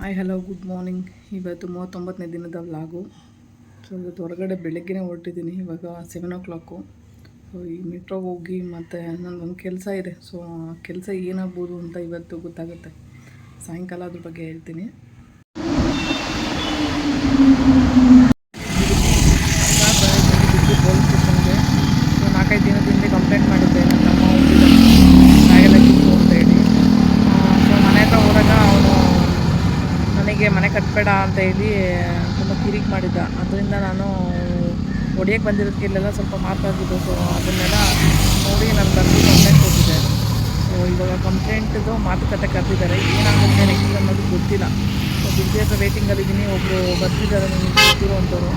Hi hello good morning ಇವತ್ತು ಮೂವತ್ತೊಂಬತ್ತನೇ ದಿನದ vlog so ಇವತ್ತು ಹೊರಗಡೆ ಬೆಳಗ್ಗೆನೇ ಹೊರಟಿದ್ದೀನಿ, ಇವಾಗ ಸೆವೆನ್ ಓ ಕ್ಲಾಕು ಸೊ ಈ ಮೆಟ್ರೋಗೆ ಹೋಗಿ ಮತ್ತು ನನ್ನೊಂದು ಕೆಲಸ ಇದೆ. ಸೊ ಆ ಕೆಲಸ ಏನಾಗ್ಬೋದು ಅಂತ ಇವತ್ತು ಗೊತ್ತಾಗುತ್ತೆ. ಸಾಯಂಕಾಲ ಅದ್ರ ಬಗ್ಗೆ ಹೇಳ್ತೀನಿ ಪೊಲೀಸ್ ಸ್ಟೇಷನ್ಗೆ ಸೊ ನಾಲ್ಕೈದು ದಿನದ ಹಿಂದೆ ಕಂಪ್ಲೇಂಟ್ ಮಾಡಿದ್ದೆ ನನ್ನ ತಮ್ಮ ಹೋಗಿದ್ದಾನೆ ಬ್ಯಾಗೆಲ್ಲ ಕಿತ್ತು ಅಂತ ಹೇಳಿ ಸೊ ಮನೆ ಹತ್ರ ಹೋದಾಗ ಅವನು ಕಟ್ಟಬೇಡ ಅಂತ ಹೇಳಿ ತುಂಬ ಕಿರಿಕ್ ಮಾಡಿದ್ದ. ಅದರಿಂದ ನಾನು ಹೊಡಿಯೋಕ್ಕೆ ಬಂದಿರೋದಕ್ಕೆ ಇಲ್ಲೆಲ್ಲ ಸ್ವಲ್ಪ ಮಾತಾಡಿದ್ದು ಸೊ ಅದನ್ನೆಲ್ಲ ನೋಡಿ ನಾನು ಬಂದು ಕಂಪ್ಲೇಂಟ್ ಕೊಟ್ಟಿದ್ದೆ. ಸೊ ಇವಾಗ ಕಂಪ್ಲೇಂಟ್ದು ಮಾತುಕತೆ ಕರೆದಿದ್ದಾರೆ. ಏನಾಗುತ್ತೆ ನೆಕ್ಸ್ಟ್ ಅನ್ನೋದು ಗೊತ್ತಿಲ್ಲ. ಸೊ ಬಿಸಿ ಹತ್ರ ವೇಟಿಂಗಲ್ಲಿದ್ದೀನಿ ಒಬ್ಬರು ಬರ್ತಿದ್ದಾರೆ ನನಗೆ ಗೊತ್ತಿರುವಂಥವ್ರು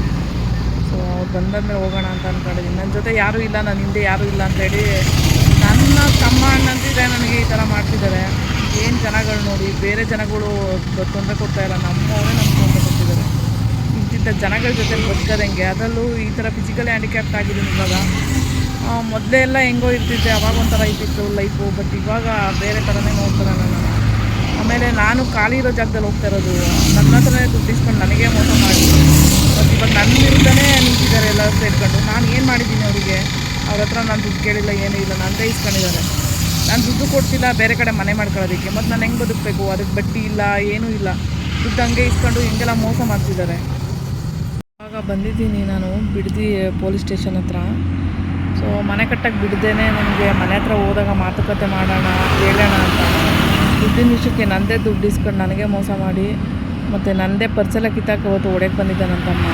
ಸೊ ಅವ್ರು ಬಂದಾದ್ಮೇಲೆ ಹೋಗೋಣ ಅಂತ ಅಂದ್ಕೊಂಡಿದ್ದೀನಿ ನನ್ನ ಜೊತೆ ಯಾರೂ ಇಲ್ಲ ನನ್ನ ಹಿಂದೆ ಯಾರೂ ಇಲ್ಲ ಅಂತೇಳಿ ನನ್ನ ತಮ್ಮ ಅಣ್ಣಂತಿದೆ ನನಗೆ ಈ ಥರ ಮಾಡ್ತಿದ್ದಾರೆ. ಏನು ಜನಗಳು ನೋಡಿ, ಬೇರೆ ಜನಗಳು ತೊಂದರೆ ಕೊಡ್ತಾ ಇಲ್ಲ, ನಮ್ಮವರೇ ನಮ್ಗೆ ತೊಂದರೆ ಕೊಡ್ತಿದ್ದಾರೆ. ಇಂತಿಂಥ ಜನಗಳ ಜೊತೆ ಬದುಕೋದಂಗೆ, ಅದರಲ್ಲೂ ಈ ಥರ ಫಿಸಿಕಲಿ ಹ್ಯಾಂಡಿಕ್ಯಾಪ್ಟ್ ಆಗಿದ್ದೀನಿ ಇವಾಗ. ಮೊದಲೇ ಎಲ್ಲ ಹೆಂಗೋ ಇರ್ತಿದ್ದೆ, ಅವಾಗ ಒಂಥರ ಇರ್ತಿತ್ತು ಲೈಫು ಬಟ್ ಇವಾಗ ಬೇರೆ ಥರನೇ ನೋಡ್ತಾರೆ ನಾನು. ಆಮೇಲೆ ನಾನು ಖಾಲಿ ಇರೋ ಜಾಗದಲ್ಲಿ ಹೋಗ್ತಾ ಇರೋದು, ನನ್ನ ಹತ್ರನೇ ದುಡ್ಡು ಇಸ್ಕೊಂಡು ನನಗೆ ಮೋಸ ಮಾಡಿ. ಬಟ್ ಇವಾಗ ನನ್ನ ವಿರುದ್ಧನೇ ನಿಂತಿದ್ದಾರೆ ಎಲ್ಲರೂ ಸೇರ್ಕೊಂಡು. ನಾನು ಏನು ಮಾಡಿದ್ದೀನಿ ಅವರಿಗೆ? ಅವ್ರ ಹತ್ರ ನಾನು ದುಡ್ಡು ಕೇಳಿಲ್ಲ, ಏನೂ ಇಲ್ಲ ನನ್ನದೇ ಇಸ್ಕೊಂಡಿದ್ದಾರೆ. ನಾನು ದುಡ್ಡು ಕೊಡ್ತಿಲ್ಲ, ಬೇರೆ ಕಡೆ ಮನೆ ಮಾಡ್ಕೊಳ್ಳೋದಕ್ಕೆ. ಮತ್ತು ನಾನು ಹೆಂಗೆ ಬದುಕಬೇಕು? ಅದಕ್ಕೆ ಬಟ್ಟಿ ಇಲ್ಲ, ಏನೂ ಇಲ್ಲ. ದುಡ್ಡು ಹಂಗೆ ಇಸ್ಕೊಂಡು ಹಿಂಗೆಲ್ಲ ಮೋಸ ಮಾಡ್ತಿದ್ದಾರೆ. ಆಗ ಬಂದಿದ್ದೀನಿ ನಾನು ಬಿಡ್ದಿ ಪೊಲೀಸ್ ಸ್ಟೇಷನ್ ಹತ್ರ. ಸೊ ಮನೆ ಕಟ್ಟಕ್ಕೆ ಬಿಡ್ದೇನೆ ನನಗೆ ಮನೆ ಹತ್ರ ಹೋದಾಗ ಮಾತುಕತೆ ಮಾಡೋಣ ಹೇಳೋಣ ಅಂತ. ದುಡ್ಡಿನ ವಿಷಯಕ್ಕೆ ನನ್ನದೇ ದುಡ್ಡು ಇಸ್ಕೊಂಡು ನನಗೆ ಮೋಸ ಮಾಡಿ, ಮತ್ತು ನನ್ನದೇ ಪರ್ಸೆಲ್ಲ ಕಿತ್ತಾಕ ಅವತ್ತು ಓಡಕ್ಕೆ ಬಂದಿದ್ದೆ ನನ್ನ ತಮ್ಮ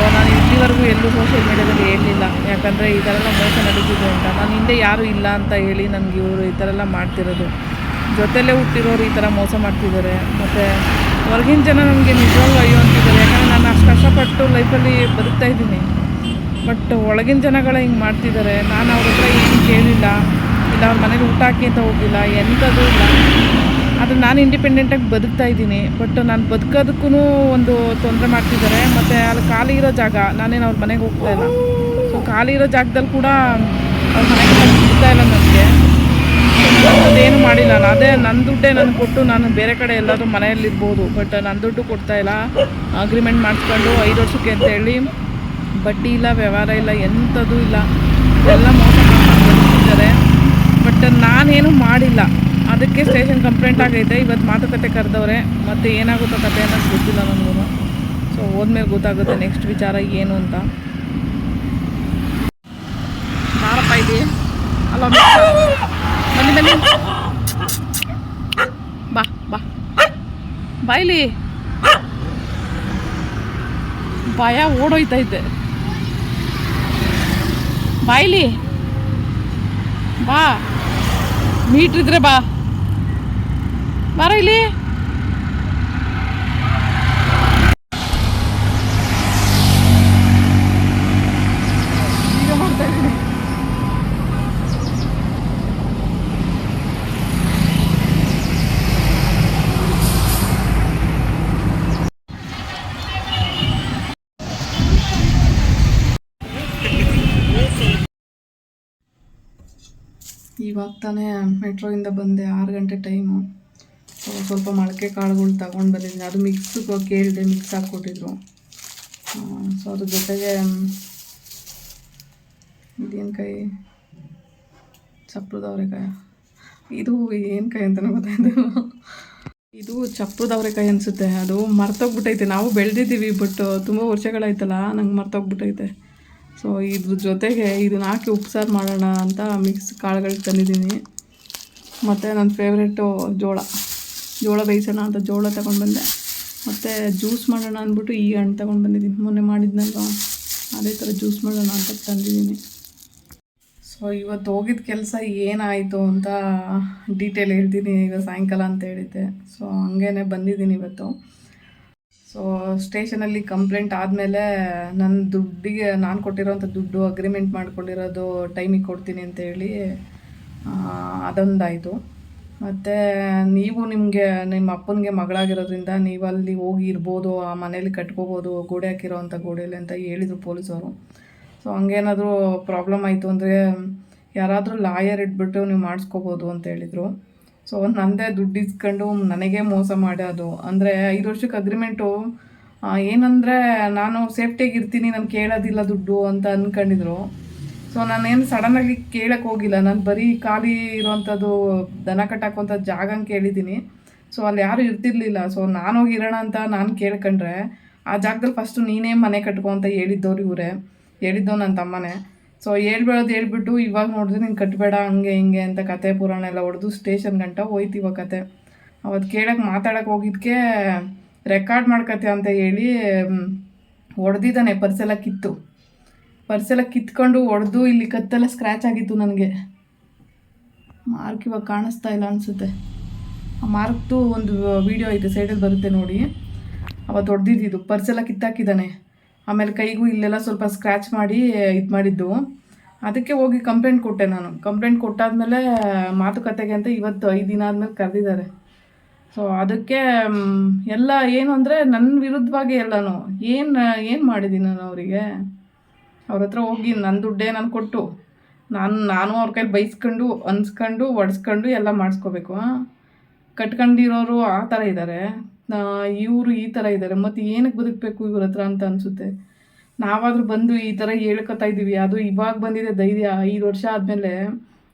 ಸೊ ನಾನು ಇಲ್ಲಿವರೆಗೂ ಎಲ್ಲೂ ಸೋಷಿಯಲ್ ಮೀಡ್ಯಾದಲ್ಲಿ ಹೇಳಲಿಲ್ಲ ಯಾಕಂದರೆ ಈ ಥರ ಎಲ್ಲ ಮೋಸ ನಡೀತಿದೆ ಅಂತ. ನಾನು ಹಿಂದೆ ಯಾರೂ ಇಲ್ಲ ಅಂತ ಹೇಳಿ ನನಗೆ ಇವರು ಈ ಥರ ಎಲ್ಲ ಮಾಡ್ತಿರೋದು. ಜೊತೆಲೇ ಹುಟ್ಟಿರೋರು ಈ ಥರ ಮೋಸ ಮಾಡ್ತಿದ್ದಾರೆ. ಮತ್ತು ಹೊರಗಿನ ಜನ ನನಗೆ ನಿಜವಾಗ್ಲೂ ಅಯ್ಯೋ ಅಂತಿದ್ದಾರೆ. ಯಾಕಂದರೆ ನಾನು ಅಷ್ಟು ಕಷ್ಟಪಟ್ಟು ಲೈಫಲ್ಲಿ ಬದುಕ್ತಾ ಇದ್ದೀನಿ. ಬಟ್ ಒಳಗಿನ ಜನಗಳೇ ಹಿಂಗೆ ಮಾಡ್ತಿದ್ದಾರೆ. ನಾನು ಅವ್ರ ಹತ್ರ ಏನು ಕೇಳಿಲ್ಲ. ಇಲ್ಲ, ಅವ್ರ ಮನೇಲಿ ಊಟ ಹಾಕಿ ಅಂತ ಹೋಗಿಲ್ಲ. ಎಂಥದ್ದು ಇಲ್ಲ. ಆದರೆ ನಾನು ಇಂಡಿಪೆಂಡೆಂಟಾಗಿ ಬದುಕ್ತಾ ಇದ್ದೀನಿ ಬಟ್ ನಾನು ಬದುಕೋದಕ್ಕೂ ಒಂದು ತೊಂದರೆ ಮಾಡ್ತಿದ್ದಾರೆ. ಮತ್ತು ಅಲ್ಲಿ ಖಾಲಿ ಇರೋ ಜಾಗ, ನಾನೇನು ಅವ್ರ ಮನೆಗೆ ಹೋಗ್ತಾ ಇಲ್ಲ. ಸೊ ಖಾಲಿ ಇರೋ ಜಾಗದಲ್ಲಿ ಕೂಡ ಅವ್ರ ಮನೆಗೆ ಸಿಗ್ತಾ ಇಲ್ಲ ನನಗೆ. ಅದೇನು ಮಾಡಿಲ್ಲ ನಾನು. ಅದೇ ನನ್ನ ದುಡ್ಡೇ ನಾನು ಕೊಟ್ಟು ನಾನು ಬೇರೆ ಕಡೆ ಎಲ್ಲಾದರೂ ಮನೆಯಲ್ಲಿರ್ಬೋದು ಬಟ್ ನನ್ನ ದುಡ್ಡು ಕೊಡ್ತಾ ಇಲ್ಲ. ಅಗ್ರಿಮೆಂಟ್ ಮಾಡಿಸ್ಕೊಂಡು ಐದು ವರ್ಷಕ್ಕೆ ಅಂತ ಹೇಳಿ, ಬಡ್ಡಿ ಇಲ್ಲ, ವ್ಯವಹಾರ ಇಲ್ಲ ಎಂಥದ್ದು ಇಲ್ಲ. ಎಲ್ಲ ಮೋಸ ಮಾಡ್ಕೊಂಡು ಬದುಕ್ತಿದ್ದಾರೆ. ಬಟ್ ನಾನೇನು ಮಾಡಿಲ್ಲ. ಅದಕ್ಕೆ ಸ್ಟೇಷನ್ ಕಂಪ್ಲೇಂಟ್ ಆಗೈತೆ. ಇವತ್ತು ಮಾತುಕತೆ ಕರೆದವ್ರೆ. ಮತ್ತು ಏನಾಗುತ್ತೋ ಕತೆ ಅನ್ನೋದು ಗೊತ್ತಿಲ್ಲ ನನಗೂ ಸೊ ಹೋದ್ಮೇಲೆ ಗೊತ್ತಾಗುತ್ತೆ ನೆಕ್ಸ್ಟ್ ವಿಚಾರ ಏನು ಅಂತ. ಬಾರಪ್ಪ ಇದೆ ಅಲ್ಲ ಬನ್ನಿ ಬನ್ನಿ. ಬಾ ಬಾ. ಬಾಯ್ಲಿ ಭಯ ಓಡೋಯ್ತೈತೆ. ಬಾಯ್ಲಿ ಬಾ. ಮೀಟ್ರಿದ್ರೆ ಬಾ. ಬಾರ ಇಲ್ಲಿ. ಇವಾಗ ತಾನೇ ಇಂದ ಬಂದೆ ಆರು ಗಂಟೆ ಟೈಮು ಸ್ವಲ್ಪ ಮೊಳಕೆ ಕಾಳುಗಳು ತಗೊಂಡು ಬಂದಿದ್ದೀನಿ. ಅದು ಮಿಕ್ಸ್ ಕೇಳಿದೆ ಮಿಕ್ಸ್ ಹಾಕ್ಕೊಟ್ಟಿದ್ರು. ಸೊ ಅದ್ರ ಜೊತೆಗೆ ಇದೇನು ಕೈ ಚಪ್ರದವ್ರೆಕಾಯಿ ಇದು ಏನು ಕಾಯಿ ಅಂತಲೇ ಗೊತ್ತಾಯ್ತು. ಇದು ಚಪ್ರದವ್ರೆಕಾಯಿ ಅನಿಸುತ್ತೆ. ಅದು ಮರ್ತೋಗ್ಬಿಟ್ಟೈತೆ. ನಾವು ಬೆಳೆದಿದ್ದೀವಿ ಬಟ್ ತುಂಬ ವರ್ಷಗಳಾಯ್ತಲ್ಲ, ನಂಗೆ ಮರ್ತೋಗ್ಬಿಟ್ಟೈತೆ. ಸೊ ಇದ್ರ ಜೊತೆಗೆ ಇದನ್ನ ಹಾಕಿ ಉಪ್ಸಾರು ಮಾಡೋಣ ಅಂತ ಮಿಕ್ಸ್ ಕಾಳುಗಳಿಗೆ ತಂದಿದ್ದೀನಿ. ಮತ್ತು ನನ್ನ ಫೇವ್ರೆಟು ಜೋಳ. ಜೋಳ ಬೇಯಿಸೋಣ ಅಂತ ಜೋಳ ತಗೊಂಡು ಬಂದೆ. ಮತ್ತು ಜ್ಯೂಸ್ ಮಾಡೋಣ ಅಂದ್ಬಿಟ್ಟು ಈ ಹಣ್ಣು ತೊಗೊಂಡು ಬಂದಿದ್ದೀನಿ. ಮೊನ್ನೆ ಮಾಡಿದ್ನಲ್ವ? ಅದೇ ಥರ ಜ್ಯೂಸ್ ಮಾಡೋಣ ಅಂತ ತಂದಿದ್ದೀನಿ. ಸೊ ಇವತ್ತು ಹೋಗಿದ್ದ ಕೆಲಸ ಏನಾಯಿತು ಅಂತ ಡೀಟೇಲ್ ಹೇಳ್ತೀನಿ ಈಗ ಸಾಯಂಕಾಲ ಅಂತ ಹೇಳಿದ್ದೆ. ಸೊ ಹಂಗೇ ಬಂದಿದ್ದೀನಿ ಇವತ್ತು. ಸೊ ಸ್ಟೇಷನಲ್ಲಿ ಕಂಪ್ಲೇಂಟ್ ಆದಮೇಲೆ ನನ್ನ ದುಡ್ಡಿಗೆ, ನಾನು ಕೊಟ್ಟಿರೋಂಥ ದುಡ್ಡು ಅಗ್ರಿಮೆಂಟ್ ಮಾಡ್ಕೊಂಡಿರೋದು ಟೈಮಿಗೆ ಕೊಡ್ತೀನಿ ಅಂತ ಹೇಳಿ ಅದೊಂದಾಯಿತು. ಮತ್ತು ನೀವು ನಿಮಗೆ, ನಿಮ್ಮ ಅಪ್ಪನಿಗೆ ಮಗಳಾಗಿರೋದ್ರಿಂದ ನೀವು ಅಲ್ಲಿ ಹೋಗಿ ಇರ್ಬೋದು, ಆ ಮನೇಲಿ ಕಟ್ಕೋಬೋದು, ಗೋಡೆ ಹಾಕಿರೋವಂಥ ಗೋಡೆಯಲ್ಲಿ ಅಂತ ಹೇಳಿದರು ಪೊಲೀಸವರು. ಸೊ ಹಂಗೇನಾದರೂ ಪ್ರಾಬ್ಲಮ್ ಆಯಿತು ಅಂದರೆ ಯಾರಾದರೂ ಲಾಯರ್ ಇಟ್ಬಿಟ್ಟು ನೀವು ಮಾಡಿಸ್ಕೋಬೋದು ಅಂತ ಹೇಳಿದರು. ಸೊ ನಂದೇ ದುಡ್ಡು ಇಸ್ಕೊಂಡು ನನಗೆ ಮೋಸ ಮಾಡೋದು. ಅಂದರೆ ಐದು ವರ್ಷಕ್ಕೆ ಅಗ್ರಿಮೆಂಟು ಏನಂದರೆ ನಾನು ಸೇಫ್ಟಿಯಾಗಿ ಇರ್ತೀನಿ, ನಾನು ಕೇಳೋದಿಲ್ಲ ದುಡ್ಡು ಅಂತ ಅಂದ್ಕೊಂಡಿದ್ರು ಸೊ ನಾನೇನು ಸಡನ್ನಾಗಿ ಕೇಳಕ್ಕೆ ಹೋಗಿಲ್ಲ. ನಾನು ಬರೀ ಖಾಲಿ ಇರೋವಂಥದ್ದು ದನ ಕಟ್ಟಾಕುವಂಥ ಅಂತ ಕೇಳಿದ್ದೀನಿ. ಸೊ ಅಲ್ಲಿ ಯಾರೂ ಇರ್ತಿರ್ಲಿಲ್ಲ. ಸೊ ನಾನು ಹೋಗಿ ಇರೋಣ ಅಂತ ನಾನು ಕೇಳ್ಕೊಂಡ್ರೆ, ಆ ಜಾಗದಲ್ಲಿ ಫಸ್ಟು ನೀನೇ ಮನೆ ಕಟ್ಕೊ ಅಂತ ಹೇಳಿದ್ದವ್ರು ಇವರೇ. ಹೇಳಿದ್ದೋ ನನ್ನ ತಮ್ಮನೇ. ಸೊ ಹೇಳ್ಬೇಡೋದು ಹೇಳ್ಬಿಟ್ಟು ಇವಾಗ ನೋಡಿದ್ರೆ ನೀನು ಕಟ್ಟಬೇಡ ಹಂಗೆ ಹಿಂಗೆ ಅಂತ ಕತೆ ಪುರಾಣ ಎಲ್ಲ ಹೊಡೆದು ಸ್ಟೇಷನ್ ಗಂಟ ಹೋಯ್ತು ಇವಾಗ ಕತೆ. ಅವತ್ತು ಕೇಳಕ್ಕೆ ಮಾತಾಡಕ್ಕೆ ಹೋಗಿದ್ದಕ್ಕೆ ರೆಕಾರ್ಡ್ ಮಾಡ್ಕತ್ತೆ ಅಂತ ಹೇಳಿ ಹೊಡೆದಿದ್ದಾನೆ ಪರ್ಸೆಲ್ಲ ಕಿತ್ತು. ಪರ್ಸೆಲ್ಲ ಕಿತ್ಕೊಂಡು ಒಡೆದು ಇಲ್ಲಿ ಕತ್ತೆಲ್ಲ ಸ್ಕ್ರ್ಯಾಚ್ ಆಗಿತ್ತು ನನಗೆ. ಮಾರ್ಕ್ ಇವಾಗ ಕಾಣಿಸ್ತಾ ಇಲ್ಲ ಅನಿಸುತ್ತೆ. ಆ ಮಾರ್ಕ್ದು ಒಂದು ವಿಡಿಯೋ ಐತೆ ಸೈಡಲ್ಲಿ ಬರುತ್ತೆ ನೋಡಿ. ಅವತ್ತು ಹೊಡೆದಿದ್ದು ಪರ್ಸೆಲ್ಲ ಕಿತ್ತಾಕಿದ್ದಾನೆ. ಆಮೇಲೆ ಕೈಗೂ ಇಲ್ಲೆಲ್ಲ ಸ್ವಲ್ಪ ಸ್ಕ್ರ್ಯಾಚ್ ಮಾಡಿ, ಇದು ಮಾಡಿದ್ದು. ಅದಕ್ಕೆ ಹೋಗಿ ಕಂಪ್ಲೇಂಟ್ ಕೊಟ್ಟೆ ನಾನು. ಕಂಪ್ಲೇಂಟ್ ಕೊಟ್ಟಾದ್ಮೇಲೆ ಮಾತುಕತೆಗೆ ಅಂತ ಇವತ್ತು ಐದು ದಿನ ಆದಮೇಲೆ ಕರೆದಿದ್ದಾರೆ. ಸೊ ಅದಕ್ಕೆ ಎಲ್ಲ ಏನು ಅಂದರೆ ನನ್ನ ವಿರುದ್ಧವಾಗಿ ಎಲ್ಲನೂ. ಏನು ಏನು ಮಾಡಿದ್ದೀನಿ ನಾನು ಅವರಿಗೆ? ಅವ್ರ ಹತ್ರ ಹೋಗಿ ನನ್ನ ದುಡ್ಡೇ ನಾನು ಕೊಟ್ಟು, ನಾನು ನಾನು ಅವ್ರ ಕೈಲಿ ಬೈಸ್ಕೊಂಡು, ಅನ್ಸ್ಕೊಂಡು, ಒಡ್ಸ್ಕೊಂಡು ಎಲ್ಲ ಮಾಡಿಸ್ಕೋಬೇಕು ಕಟ್ಕೊಂಡಿರೋರು ಆ ಥರ ಇದ್ದಾರೆ ಇವರು ಈ ಥರ ಇದ್ದಾರೆ ಮತ್ತು ಏನಕ್ಕೆ ಬದುಕಬೇಕು ಇವ್ರ ಹತ್ರ ಅಂತ ಅನಿಸುತ್ತೆ. ನಾವಾದರೂ ಬಂದು ಈ ಥರ ಹೇಳ್ಕೊತಾ ಇದ್ದೀವಿ. ಅದು ಇವಾಗ ಬಂದಿದೆ ಧೈರ್ಯ. ಐದು ವರ್ಷ ಆದಮೇಲೆ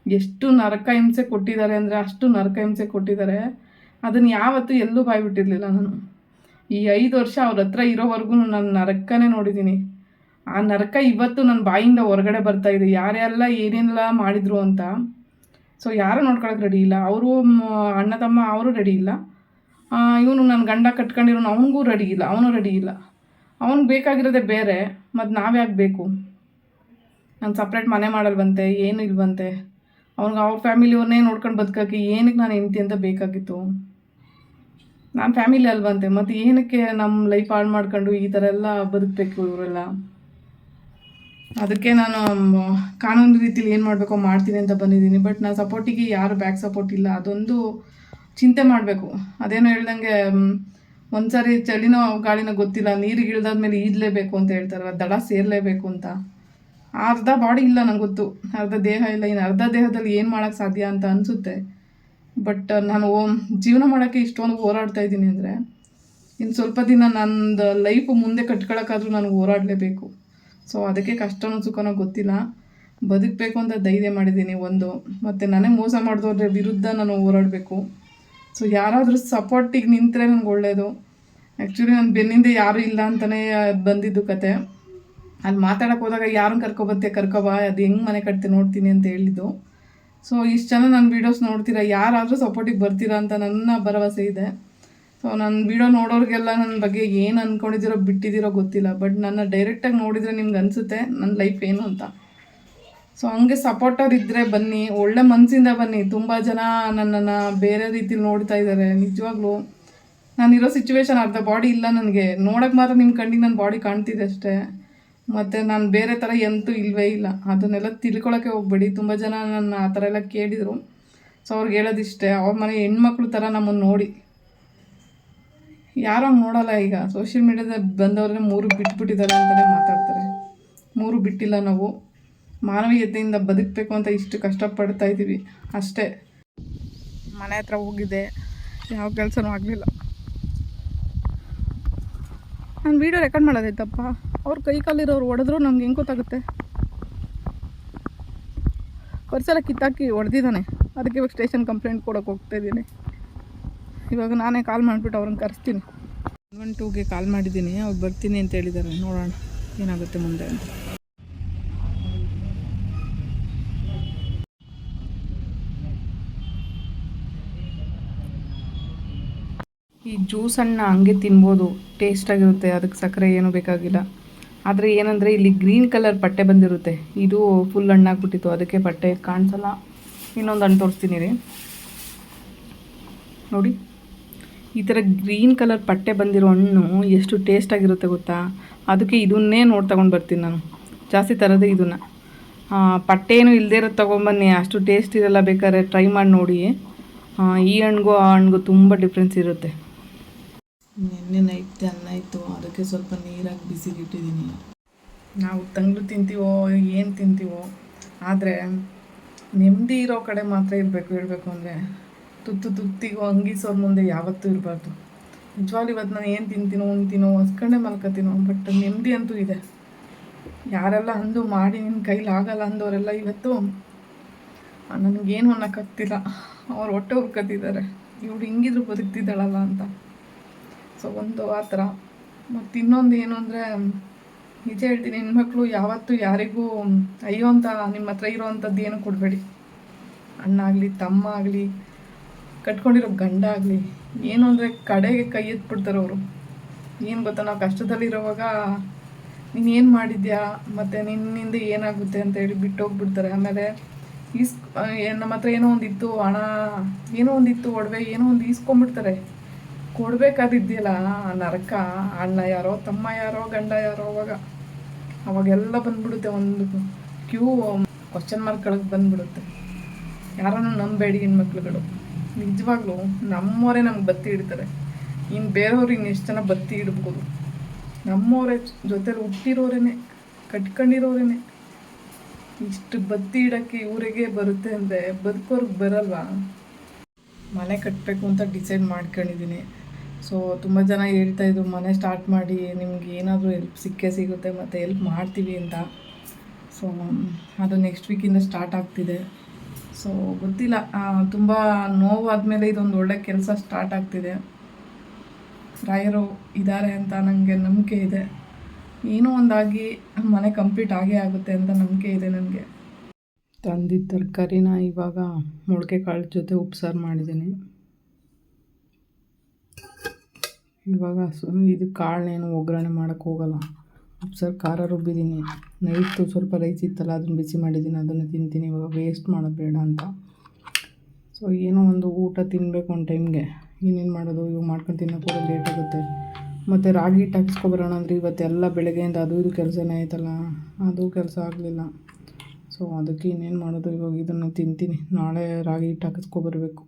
ಎಷ್ಟು ನರಕ ಹಿಂಸೆ ಕೊಟ್ಟಿದ್ದಾರೆ ಅಂದರೆ ಅಷ್ಟು ನರಕ ಹಿಂಸೆ ಕೊಟ್ಟಿದ್ದಾರೆ. ಅದನ್ನು ಯಾವತ್ತೂ ಎಲ್ಲೂ ಬಾಯ್ಬಿಟ್ಟಿರಲಿಲ್ಲ ನಾನು. ಈ ಐದು ವರ್ಷ ಅವ್ರ ಹತ್ರ ಇರೋವರೆಗೂ ನಾನು ನರಕನೇ ನೋಡಿದ್ದೀನಿ ಆ ನರಕ ಇವತ್ತು ನನ್ನ ಬಾಯಿಂದ ಹೊರಗಡೆ ಬರ್ತಾ ಇದೆ. ಯಾರ್ಯಾರೆಲ್ಲ ಏನೇನೆಲ್ಲ ಮಾಡಿದ್ರು ಅಂತ. ಸೊ ಯಾರು ನೋಡ್ಕೊಳಕ್ಕೆ ರೆಡಿ ಇಲ್ಲ. ಅವರು ಅಣ್ಣ, ತಮ್ಮ, ಅವರು ರೆಡಿ ಇಲ್ಲ. ಇವನು ನನ್ನ ಗಂಡ ಕಟ್ಕೊಂಡಿರೋನು ಅವನಿಗೂ ರೆಡಿ ಇಲ್ಲ. ಅವನು ರೆಡಿ ಇಲ್ಲ. ಅವ್ನಿಗೆ ಬೇಕಾಗಿರೋದೇ ಬೇರೆ. ಮತ್ತು ನಾವ್ಯಾಕೆ ಬೇಕು? ನಾನು ಸಪ್ರೇಟ್ ಮನೆ ಮಾಡಲ್ವಂತೆ, ಏನು ಇಲ್ವಂತೆ. ಅವ್ನಿಗೆ ಅವ್ರ ಫ್ಯಾಮಿಲಿಯವ್ರನ್ನೇ ನೋಡ್ಕೊಂಡು ಬದುಕೋಕ್ಕೆ ಏನಕ್ಕೆ ನಾನು ಹೆಂಡತಿ ಅಂತ ಬೇಕಾಗಿತ್ತು? ನಾನು ಫ್ಯಾಮಿಲಿ ಅಲ್ವಂತೆ. ಮತ್ತು ಏನಕ್ಕೆ ನಮ್ಮ ಲೈಫ್ ಹಾಳು ಮಾಡ್ಕೊಂಡು ಈ ಥರ ಎಲ್ಲ ಬದುಕಬೇಕು ಇವರೆಲ್ಲ? ಅದಕ್ಕೆ ನಾನು ಕಾನೂನು ರೀತಿಲಿ ಏನು ಮಾಡಬೇಕೋ ಮಾಡ್ತೀನಿ ಅಂತ ಬಂದಿದ್ದೀನಿ. ಬಟ್ ನಾನು ಸಪೋರ್ಟಿಗೆ ಯಾರು ಬ್ಯಾಕ್ ಸಪೋರ್ಟ್ ಇಲ್ಲ. ಅದೊಂದು ಚಿಂತೆ ಮಾಡಬೇಕು. ಅದೇನೋ ಹೇಳ್ದಂಗೆ ಒಂದು ಚಳಿನೋ ಗಾಳಿನೋ ಗೊತ್ತಿಲ್ಲ. ನೀರಿಗೆ ಇಳ್ದಾದ್ಮೇಲೆ ಈಜಲೇಬೇಕು ಅಂತ ಹೇಳ್ತಾರೆ. ದಡ ಸೇರಲೇಬೇಕು ಅಂತ. ಅರ್ಧ ಬಾಡಿ ಇಲ್ಲ ನಂಗೆ ಗೊತ್ತು. ಅರ್ಧ ದೇಹ ಇಲ್ಲ. ಇನ್ನು ಅರ್ಧ ದೇಹದಲ್ಲಿ ಏನು ಮಾಡೋಕ್ಕೆ ಸಾಧ್ಯ ಅಂತ ಅನಿಸುತ್ತೆ. ಬಟ್ ನಾನು ಜೀವನ ಮಾಡೋಕ್ಕೆ ಇಷ್ಟೊಂದು ಹೋರಾಡ್ತಾ ಇದ್ದೀನಿ ಅಂದರೆ ಇನ್ನು ಸ್ವಲ್ಪ ದಿನ ನಂದು ಲೈಫ್ ಮುಂದೆ ಕಟ್ಕೊಳಕ್ಕಾದ್ರೂ ನನಗೆ ಹೋರಾಡಲೇಬೇಕು. ಸೊ ಅದಕ್ಕೆ ಕಷ್ಟನೋ ಸುಖನೋ ಗೊತ್ತಿಲ್ಲ. ಬದುಕಬೇಕು ಅಂತ ಧೈರ್ಯ ಮಾಡಿದ್ದೀನಿ ಒಂದು. ಮತ್ತು ನನಗೆ ಮೋಸ ಮಾಡಿದವ್ರ ವಿರುದ್ಧ ನಾನು ಹೋರಾಡಬೇಕು. ಸೊ ಯಾರಾದರೂ ಸಪೋರ್ಟಿಗೆ ನಿಂತರೆ ನನಗೆ ಒಳ್ಳೆಯದು ಆ್ಯಕ್ಚುಲಿ ನನ್ನ ಬೆನ್ನಿಂದ ಯಾರೂ ಇಲ್ಲ ಅಂತಲೇ ಬಂದಿದ್ದು ಕತೆ. ಅಲ್ಲಿ ಮಾತಾಡೋಕೆ ಹೋದಾಗ ಯಾರನ್ನು ಕರ್ಕೊಬತ್ತೆ ಕರ್ಕೊಬಾ ಅದು ಹೆಂಗೆ ಮನೆ ಕಟ್ತೆ ನೋಡ್ತೀನಿ ಅಂತ ಹೇಳಿದ್ದು. ಸೊ ಇಷ್ಟು ಜನ ನನ್ನ ವೀಡಿಯೋಸ್ ನೋಡ್ತೀರಾ, ಯಾರಾದರೂ ಸಪೋರ್ಟಿಗೆ ಬರ್ತೀರಾ ಅಂತ ನನ್ನ ಭರವಸೆ ಇದೆ. ಸೊ ನನ್ನ ವಿಡಿಯೋ ನೋಡೋರಿಗೆಲ್ಲ ನನ್ನ ಬಗ್ಗೆ ಏನು ಅಂದ್ಕೊಂಡಿದ್ದೀರೋ ಬಿಟ್ಟಿದ್ದೀರೋ ಗೊತ್ತಿಲ್ಲ. ಬಟ್ ನನ್ನ ಡೈರೆಕ್ಟಾಗಿ ನೋಡಿದರೆ ನಿಮ್ಗೆ ಅನಿಸುತ್ತೆ ನನ್ನ ಲೈಫ್ ಏನು ಅಂತ. ಸೊ ಹಂಗೆ ಸಪೋರ್ಟರ್ ಇದ್ದರೆ ಬನ್ನಿ. ಒಳ್ಳೆ ಮನಸ್ಸಿಂದ ಬನ್ನಿ. ತುಂಬ ಜನ ನನ್ನನ್ನು ಬೇರೆ ರೀತಿಲಿ ನೋಡ್ತಾ ಇದ್ದಾರೆ ನಿಜವಾಗ್ಲೂ ನಾನಿರೋ ಸಿಚುವೇಶನ್ ಅರ್ಧ ಬಾಡಿ ಇಲ್ಲ ನನಗೆ. ನೋಡೋಕ್ಕೆ ಮಾತ್ರ ನಿಮ್ಮ ಕಣ್ಣಿಗೆ ನನ್ನ ಬಾಡಿ ಕಾಣ್ತಿದೆ ಅಷ್ಟೇ. ಮತ್ತು ನಾನು ಬೇರೆ ಥರ ಎಂತೂ ಇಲ್ವೇ ಇಲ್ಲ. ಅದನ್ನೆಲ್ಲ ತಿಳ್ಕೊಳಕ್ಕೆ ಹೋಗ್ಬೇಡಿ. ತುಂಬ ಜನ ನನ್ನ ಆ ಥರ ಎಲ್ಲ ಕೇಳಿದರು. ಸೊ ಅವ್ರಿಗೆ ಹೇಳೋದಿಷ್ಟೇ. ಅವ್ರ ಮನೆ ಹೆಣ್ಮಕ್ಳು ಥರ ನಮ್ಮನ್ನು ನೋಡಿ. ಯಾರೋ ನೋಡಲ್ಲ ಈಗ. ಸೋಷಿಯಲ್ ಮೀಡಿಯಾದಲ್ಲಿ ಬಂದವ್ರನ್ನೇ ಮೂರು ಬಿಟ್ಬಿಟ್ಟಿದ್ದಾರೆ ಅಂತಲೇ ಮಾತಾಡ್ತಾರೆ. ಮೂರು ಬಿಟ್ಟಿಲ್ಲ ನಾವು. ಮಾನವೀಯತೆಯಿಂದ ಬದುಕಬೇಕು ಅಂತ ಇಷ್ಟು ಕಷ್ಟಪಡ್ತಾ ಇದ್ದೀವಿ. ಅಷ್ಟೇ. ಮನೆ ಹತ್ರ ಹೋಗಿದೆ. ಯಾವ ಕೆಲಸನೂ ಆಗಲಿಲ್ಲ. ನಾನು ವೀಡಿಯೋ ರೆಕಾರ್ಡ್ ಮಾಡೋದೈತಪ್ಪ ಅವ್ರ ಕೈ ಕಾಲಿರೋರು ಹೊಡೆದ್ರು ನಮ್ಗೆ ಹೆಂಗೆ ಗೊತ್ತಾಗುತ್ತೆ? ಪರ್ಸೆಲ್ಲ ಕಿತ್ತಾಕಿ ಹೊಡೆದಿದ್ದಾನೆ. ಅದಕ್ಕೆ ಇವಾಗ ಸ್ಟೇಷನ್ ಕಂಪ್ಲೇಂಟ್ ಕೊಡೋಕೆ ಹೋಗ್ತಾ ಇದ್ದೀನಿ. ಇವಾಗ ನಾನೇ ಕಾಲ್ ಮಾಡಿಬಿಟ್ಟು ಅವ್ರನ್ನ ಕರೆಸ್ತೀನಿ. ಒನ್ ಟೂಗೆ ಕಾಲ್ ಮಾಡಿದ್ದೀನಿ, ಅವ್ರು ಬರ್ತೀನಿ ಅಂತ ಹೇಳಿದ್ದಾರೆ. ನೋಡೋಣ ಏನಾಗುತ್ತೆ ಮುಂದೆ ಅಂತ. ಈ ಜ್ಯೂಸ್ ಹಣ್ಣು ಹಂಗೆ ತಿನ್ಬೋದು. ಟೇಸ್ಟಾಗಿರುತ್ತೆ ಅದಕ್ಕೆ ಸಕ್ಕರೆ ಏನೂ ಬೇಕಾಗಿಲ್ಲ. ಆದರೆ ಏನಂದರೆ ಇಲ್ಲಿ ಗ್ರೀನ್ ಕಲರ್ ಪಟ್ಟೆ ಬಂದಿರುತ್ತೆ. ಇದು ಫುಲ್ ಹಣ್ಣಾಗ್ಬಿಟ್ಟಿತ್ತು. ಅದಕ್ಕೆ ಪಟ್ಟೆ ಕಾಣಿಸಲ್ಲ. ಇನ್ನೊಂದು ಹಣ್ಣು ತೋರಿಸ್ತೀನಿ ರೀ. ನೋಡಿ. ಈ ಥರ ಗ್ರೀನ್ ಕಲರ್ ಪಟ್ಟೆ ಬಂದಿರೋ ಹಣ್ಣು ಎಷ್ಟು ಟೇಸ್ಟಾಗಿರುತ್ತೆ ಗೊತ್ತಾ? ಅದಕ್ಕೆ ಇದನ್ನೇ ನೋಡಿ ತಗೊಂಡು ಬರ್ತೀನಿ ನಾನು. ಜಾಸ್ತಿ ತರೋದೇ ಇದನ್ನು. ಪಟ್ಟೆ ಏನು ಇಲ್ಲದೇ ಇರೋದು ತೊಗೊಂಬನ್ನಿ. ಅಷ್ಟು ಟೇಸ್ಟ್ ಇರಲ್ಲ ಬೇಕಾದ್ರೆ ಟ್ರೈ ಮಾಡಿ ನೋಡಿ. ಈ ಹಣ್ಣಿಗೂ ಆ ಹಣ್ಣಿಗೂ ತುಂಬ ಡಿಫ್ರೆನ್ಸ್ ಇರುತ್ತೆ. ನಿನ್ನೆ ನೈಟ್ ಅನ್ನ ಇತ್ತು ಅದಕ್ಕೆ ಸ್ವಲ್ಪ ನೀರಾಗಿ ಬಿಸಿಲಿಟ್ಟಿದ್ದೀನಿ. ನಾವು ತಂಗ್ಳು ತಿಂತೀವೋ ಏನು ತಿಂತೀವೋ ಆದರೆ ನೆಮ್ಮದಿ ಇರೋ ಕಡೆ ಮಾತ್ರ ಇರಬೇಕು ಹೇಳಬೇಕು ಅಂದರೆ. ತುತ್ತು ತುತ್ತಿಗೂ ಅಂಗೀಸೋರ್ ಮುಂದೆ ಯಾವತ್ತೂ ಇರಬಾರ್ದು. ನಿಜವಾಗ್ಲೂ ಇವತ್ತು ನಾನು ಏನು ತಿಂತೀನೋ ಉಣ್ತೀನೋ ಹೊಸ್ಕೊಂಡೆ ಮಲ್ಕೋತೀನೋ ಬಟ್ ನೆಮ್ಮದಿ ಅಂತೂ ಇದೆ. ಯಾರೆಲ್ಲ ಅಂದು ಮಾಡಿ ನಿನ್ನ ಕೈಲಿ ಆಗಲ್ಲ ಅಂದವರೆಲ್ಲ ಇವತ್ತು ನನಗೇನು ಅನ್ನೋಕ್ಕಾಗ್ತಿಲ್ಲ ಅವ್ರು ಹೊಟ್ಟೆ ಕತ್ತಿದ್ದಾರೆ ಇವಳು ಹಿಂಗಿದ್ರು ಬದುಕ್ತಿದ್ದಾಳಲ್ಲ ಅಂತ. ಸೊ ಒಂದು ಆ ಥರ. ಮತ್ತು ಇನ್ನೊಂದು ಏನು ಅಂದರೆ, ನಿಜ ಹೇಳ್ತೀನಿ ಹೆಣ್ಮಕ್ಳು ಯಾವತ್ತೂ ಯಾರಿಗೂ ಅಯ್ಯೋ ಅಂತ ನಿಮ್ಮ ಹತ್ರ ಇರೋವಂಥದ್ದು ಏನು ಕೊಡಬೇಡಿ. ಅಣ್ಣ ಆಗಲಿ ತಮ್ಮ ಆಗಲಿ ಕಟ್ಕೊಂಡಿರೋ ಗಂಡ ಆಗಲಿ, ಏನು ಅಂದರೆ ಕಡೆಗೆ ಕೈ ಎತ್ಬಿಡ್ತಾರೆ ಅವರು. ಏನು ಗೊತ್ತಾ, ನಾವು ಕಷ್ಟದಲ್ಲಿರೋವಾಗ ನೀನು ಏನು ಮಾಡಿದ್ಯಾ, ಮತ್ತು ನಿನ್ನಿಂದ ಏನಾಗುತ್ತೆ ಅಂತ ಹೇಳಿ ಬಿಟ್ಟು ಹೋಗ್ಬಿಡ್ತಾರೆ ಆಮೇಲೆ ಈಸ್ ನಮ್ಮ ಹತ್ರ ಏನೋ ಒಂದಿತ್ತು ಹಣ, ಏನೋ ಒಂದಿತ್ತು ಒಡವೆ, ಏನೋ ಒಂದು ಈಸ್ಕೊಂಡ್ಬಿಡ್ತಾರೆ. ಕೊಡಬೇಕಾದಿದ್ದಿಲ್ಲ ಆ ನರಕ, ಅಣ್ಣ ಯಾರೋ, ತಮ್ಮ ಯಾರೋ, ಗಂಡ ಯಾರೋ ಅವಾಗ. ಅವಾಗೆಲ್ಲ ಬಂದ್ಬಿಡುತ್ತೆ, ಒಂದು ಕ್ಯೂ ಕ್ವಶನ್ ಮಾರ್ಕ್ಗಳಿಗೆ ಬಂದ್ಬಿಡುತ್ತೆ. ಯಾರನ್ನು ನಂಬೇಡಿ ಹೆಣ್ಮಕ್ಳುಗಳು. ನಿಜವಾಗ್ಲೂ ನಮ್ಮವರೇ ನಮ್ಗೆ ಬತ್ತಿ ಇಡ್ತಾರೆ. ಇನ್ನು ಬೇರೆಯವ್ರು ಎಷ್ಟು ಜನ ಬತ್ತಿ ಇಡ್ಬೋದು. ನಮ್ಮವರೇ ಜೊತೆಲಿ ಹುಟ್ಟಿರೋರೇನೆ, ಕಟ್ಕೊಂಡಿರೋರೇನೆ. ಇಷ್ಟು ಬತ್ತಿ ಇಡೋಕ್ಕೆ ಇವರಿಗೆ ಬರುತ್ತೆ ಅಂದರೆ ಬದುಕೋರ್ಗೆ ಬರಲ್ವಾ? ಮನೆ ಕಟ್ಟಬೇಕು ಅಂತ ಡಿಸೈಡ್ ಮಾಡ್ಕೊಂಡಿದ್ದೀನಿ ಸೊ ತುಂಬ ಜನ ಹೇಳ್ತಾ ಇದ್ರು, ಮನೆ ಸ್ಟಾರ್ಟ್ ಮಾಡಿ, ನಿಮ್ಗೆ ಏನಾದರೂ ಹೆಲ್ಪ್ ಸಿಕ್ಕೇ ಸಿಗುತ್ತೆ, ಮತ್ತು ಹೆಲ್ಪ್ ಮಾಡ್ತೀವಿ ಅಂತ. ಸೊ ಅದು ನೆಕ್ಸ್ಟ್ ವೀಕಿಂದ ಸ್ಟಾರ್ಟ್ ಆಗ್ತಿದೆ. ಸೊ ಗೊತ್ತಿಲ್ಲ. ತುಂಬ ನೋವಾದಮೇಲೆ ಇದೊಂದು ಒಳ್ಳೆ ಕೆಲಸ ಸ್ಟಾರ್ಟ್ ಆಗ್ತಿದೆ. ರಾಯರು ಇದ್ದಾರೆ ಅಂತ ನನಗೆ ನಂಬಿಕೆ ಇದೆ. ಏನೋ ಒಂದಾಗಿ ಮನೆ ಕಂಪ್ಲೀಟ್ ಆಗೇ ಆಗುತ್ತೆ ಅಂತ ನಂಬಿಕೆ ಇದೆ ನನಗೆ. ತಂದಿದ್ದ ತರಕಾರಿನ ಇವಾಗ ಮೊಳಕೆ ಕಾಳು ಜೊತೆ ಉಪ್ಸಾರು ಮಾಡಿದ್ದೀನಿ. ಇವಾಗ ಸು ಇದು ಕಾಳನ್ನೇನು ಒಗ್ಗರಣೆ ಮಾಡೋಕ್ಕೆ ಹೋಗಲ್ಲ. ಉಪ್ಸಾರು ಖಾರ ರುಬ್ಬಿದ್ದೀನಿ. ನೈಟು ಸ್ವಲ್ಪ ರೈಸ್ ಇತ್ತಲ್ಲ, ಅದನ್ನು ಬಿಸಿ ಮಾಡಿದ್ದೀನಿ. ಅದನ್ನು ತಿಂತೀನಿ, ಇವಾಗ ವೇಸ್ಟ್ ಮಾಡೋದು ಬೇಡ ಅಂತ. ಸೊ ಏನೋ ಒಂದು ಊಟ ತಿನ್ನಬೇಕು ಒಂದು ಟೈಮ್ಗೆ ಇನ್ನೇನು ಮಾಡೋದು? ಇವಾಗ ಮಾಡ್ಕೊಂಡು ತಿನ್ನೋಕ್ಕೂ ಲೇಟ್ ಆಗುತ್ತೆ. ಮತ್ತು ರಾಗಿ ಹಾಕ್ಸ್ಕೊಬರೋಣ ಅಂದರೆ ಇವತ್ತೆಲ್ಲ ಬೆಳಗ್ಗೆಯಿಂದ ಅದು ಇದು ಕೆಲಸನೇ ಆಯ್ತಲ್ಲ. ಅದು ಕೆಲಸ ಆಗಲಿಲ್ಲ. ಸೊ ಅದಕ್ಕೆ ಇನ್ನೇನು ಮಾಡೋದು? ಇವಾಗ ಇದನ್ನು ತಿಂತೀನಿ. ನಾಳೆ ರಾಗಿ ಹಿಟ್ಟು ಹಾಕಿಸ್ಕೊಬರ್ಬೇಕು.